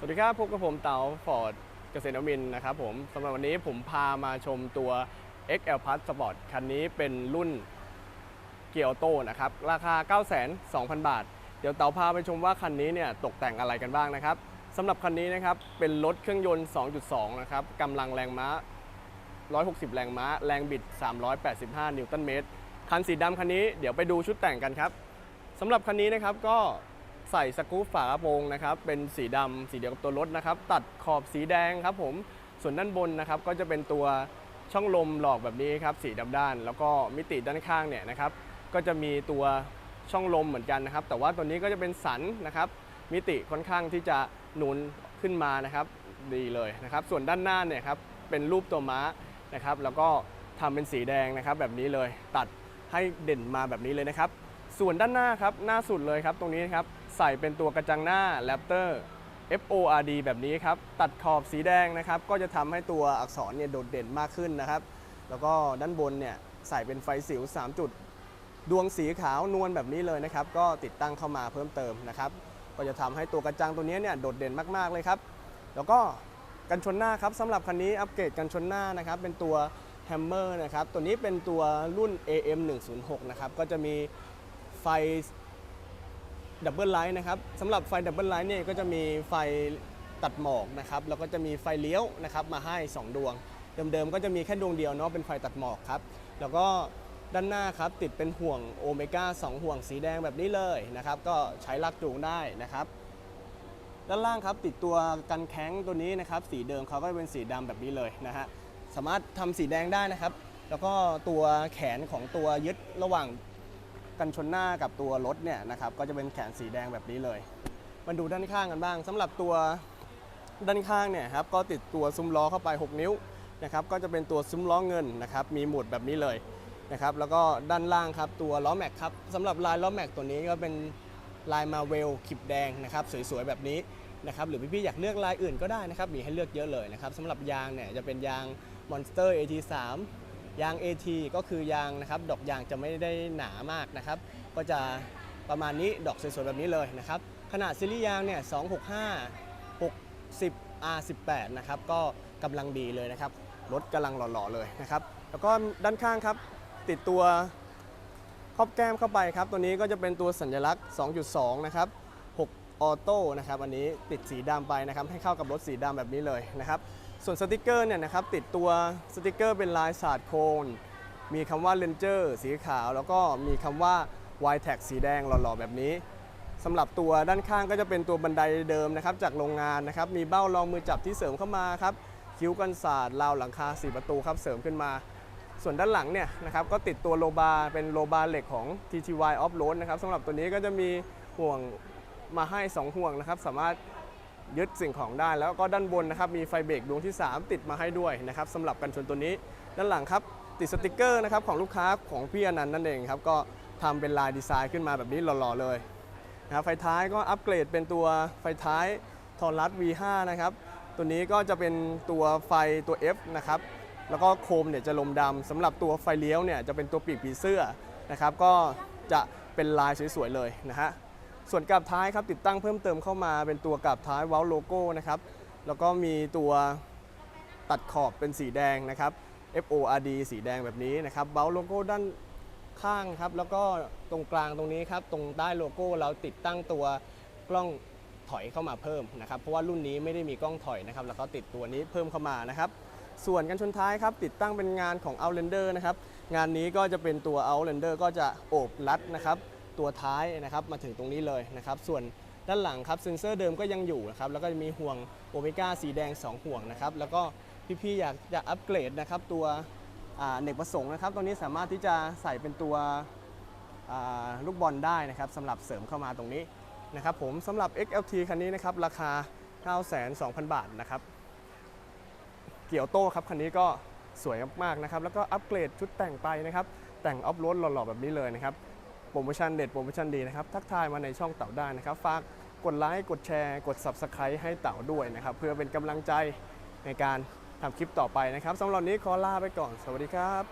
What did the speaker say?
สวัสดีครับพบกับผมเต๋าฟอร์ดเกษตรนวมินนะครับผมสำหรับวันนี้ผมพามาชมตัว XL Plus Sport คันนี้เป็นรุ่นเกียร์ออโต้นะครับ ราคา9,200,000 บาท เดี๋ยวเต๋าพาไปชมว่าคันนี้เนี่ยตกแต่งอะไรกันบ้างนะครับสำหรับคันนี้นะครับเป็นรถเครื่องยนต์ 2.2 นะครับกำลังแรงม้า 160 แรงม้า แรงบิด 385 นิวตันเมตร คันสีดำคันนี้เดี๋ยวไปดูชุดแต่งกันครับสำหรับคันนี้นะครับก็ ใส่สกรูปฝากระโปรงนะครับเป็นสีดำสีเดียวกับตัวรถนะครับตัดขอบสีแดงครับผมส่วนด้านบนนะครับก็จะเป็นตัวช่องลมหลอกแบบนี้ครับสีดำด้าน แล้วก็มิติด้านข้างเนี่ยนะครับก็จะมีตัวช่องลมเหมือนกันนะครับ แต่ว่าตัวนี้ก็จะเป็นสันนะครับมิติค่อนข้างที่จะหนุนขึ้นมานะครับดีเลยนะครับ ส่วนด้านหน้าเนี่ยครับเป็นรูปตัวม้านะครับ แล้วก็ทำเป็นสีแดงนะครับ แบบนี้เลยตัดให้เด่นมาแบบนี้เลยนะครับ ส่วนด้านหน้าครับหน้าสุดเลยครับ ตรงนี้ครับ ใส่เป็นตัวกระจังหน้า Raptor FORD แบบนี้ครับ ตัดขอบสีแดงนะครับ ก็จะทำให้ตัวอักษรเนี่ยโดดเด่นมากขึ้นนะครับ แล้วก็ด้านบนเนี่ยใส่เป็นไฟสิว 3 จุด ดวงสีขาวนวลแบบนี้เลยนะครับ ก็ติดตั้งเข้ามาเพิ่มเติมนะครับ ก็จะทำให้ตัวกระจังตัวนี้เนี่ยโดดเด่นมากๆเลยครับ แล้วก็กันชนหน้าครับสำหรับคันนี้อัปเกรดกันชนหน้านะครับ เป็นตัว Hammer นะครับ ตัวนี้เป็นตัวรุ่น AM 106นะครับ ก็จะมีไฟ ดับเบิลไลท์นะครับสำหรับไฟดับเบิลไลท์เนี่ยก็จะมีไฟตัดหมอกนะครับแล้วก็จะมีไฟเลี้ยวนะครับมาให้ 2 ดวง เดิมๆก็จะมีแค่ดวงเดียวเนาะเป็นไฟตัดหมอกครับแล้วก็ด้านหน้าครับติดเป็นห่วงโอเมก้า2ห่วงสีแดงแบบนี้เลยนะครับก็ใช้ลากจูงได้นะครับ ด้านล่างครับติดตัวกันแข้งตัวนี้นะครับสีเดิมเขาก็เป็นสีดำแบบนี้เลยนะฮะสามารถทำสีแดงได้นะครับ แล้วก็ตัวแขนของตัวยึดระหว่าง กันชนหน้ากับตัวรถเนี่ยนะครับก็จะเป็นแขนสีแดงแบบนี้เลยมาดูด้านข้างกันบ้างสำหรับตัวด้านข้างเนี่ยครับก็ติดตัวซุ้มล้อเข้าไป 6 นิ้วนะครับก็จะเป็นตัวซุ้มล้อเงินนะครับมีหมุดแบบนี้เลยนะครับแล้วก็ด้านล่างครับตัวล้อแม็กครับสำหรับลายล้อแม็กตัวนี้ก็เป็นลายมาเวลขีบแดงนะครับสวยๆแบบนี้นะครับหรือพี่ๆอยากเลือกลายอื่นก็ได้นะครับมีให้เลือกเยอะเลยนะครับสำหรับยางเนี่ยจะเป็นยาง Monster AT3 ยาง AT ก็คือยางนะครับดอกยางจะไม่ได้หนามากนะครับก็จะประมาณนี้ดอกสวยๆแบบนี้เลยนะครับขนาดซีรีส์ยางเนี่ย265 60 R18 นะครับก็กำลังดีเลยนะครับรถกำลังหล่อๆเลยนะครับแล้วก็ด้านข้างครับติดตัวครอบแก้มเข้าไปครับตัวนี้ก็จะเป็นตัวสัญลักษณ์ 2.2 นะครับ6ออโต้นะครับอันนี้ติดสีดำไปนะครับให้เข้ากับรถสีดำแบบนี้เลยนะครับ ส่วนสติกเกอร์เนี่ยนะครับติดตัวสติกเกอร์เป็นลายสาดโคน มีคำว่า Ranger สีขาว แล้วก็มีคำว่า y t a g สีแดงหล่อๆ แบบนี้สำหรับตัวด้านข้างก็จะเป็นตัวบันไดเดิมนะครับจากโรงงานนะครับมีเบ้ารองมือจับที่เสริมเข้ามาครับคิ้วกันศาสตร์ราวหลังคา 4 ประตูครับเสริมขึ้นมา ส่วนด้านหลังเนี่ยนะครับก็ติดตัวโลบาเป็นโลบาเหล็กของ TTY Off Road นะครับสำหรับตัวนี้ก็จะมีห่วงมาให้ 2 ห่วงนะครับสามารถ ยึดสิ่งของได้แล้วก็ด้านบนนะครับมีไฟเบรกดวงที่ 3 ติดมาให้ด้วยนะครับสำหรับกันชนตัวนี้ ด้านหลังครับติดสติกเกอร์นะครับของลูกค้าของพี่อนันต์นั่นเองครับก็ทำเป็นลายดีไซน์ขึ้นมาแบบนี้หล่อๆเลยนะครับไฟท้ายก็อัปเกรดเป็นตัวไฟท้ายทอรัส V5 นะครับตัวนี้ก็จะเป็นตัวไฟตัว F นะครับแล้วก็โคมเนี่ยจะลมดำสำหรับตัวไฟเลี้ยวเนี่ยจะเป็นตัวปีกผีเสื้อนะครับก็จะเป็นลายสวยๆเลยนะฮะ ส่วนกับท้ายครับติดตั้งเพิ่มเติมเข้ามาเป็นตัวกับท้ายว้าโลโก้นะครับแล้วก็มีตัวตัดขอบเป็นสีแดงนะครับ FORD สีแดงแบบนี้นะครับเว้าโลโก้ด้านข้างครับแล้วก็ตรงกลางตรงนี้ครับตรงใต้โลโก้เราติดตั้งตัวกล้องถอยเข้ามาเพิ่มนะครับเพราะว่ารุ่นนี้ไม่ได้มีกล้องถอยนะครับแล้วก็ติดตัวนี้เพิ่มเข้ามานะครับส่วนกันชนท้ายครับติดตั้งเป็นงานของ Outlander นะครับงานนี้ก็จะเป็นตัว Outlander ก็จะโอบรัดนะครับ ตัวท้ายนะครับมาถึงตรงนี้เลยนะครับ ส่วนด้านหลังครับเซ็นเซอร์เดิมก็ยังอยู่นะครับแล้วก็จะมีห่วงโอเมก้าสีแดง 2 ห่วงนะครับแล้วก็พี่ๆอยากจะอัปเกรดนะครับตัวเนกประสงค์นะครับตรงนี้สามารถที่จะใส่เป็นตัวลูกบอลได้นะครับสำหรับเสริมเข้ามาตรงนี้นะครับผมสำหรับ XLT คันนี้นะครับราคา9,200,000 บาทนะครับเกี่ยวโต้ครับคันนี้ก็สวยมากๆนะครับแล้วก็อัปเกรดชุดแต่งไปนะครับแต่งออฟโรดหล่อๆแบบนี้เลยนะครับ โปรโมชั่นเด็ดโปรโมชั่นดีนะครับ ทักทายมาในช่องเต่าได้นะครับ ฝากกดไลค์กดแชร์ กด Subscribe ให้เต่าด้วยนะครับ เพื่อเป็นกำลังใจในการทำคลิปต่อไปนะครับสำหรับนี้ขอลาไปก่อน สวัสดีครับ